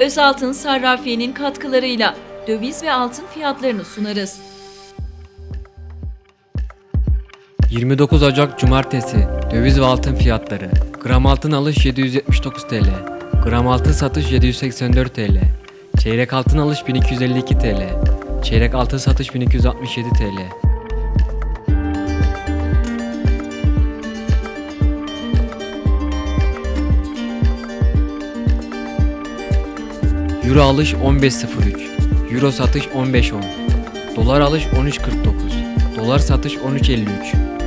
Özaltın Sarrafiye'nin katkılarıyla döviz ve altın fiyatlarını sunarız. 29 Ocak Cumartesi Döviz ve altın fiyatları Gram altın alış 779 TL Gram altın satış 784 TL Çeyrek altın alış 1252 TL Çeyrek altın satış 1267 TL Euro alış 15.03 Euro satış 15.10 Dolar alış 13.49 Dolar satış 13.53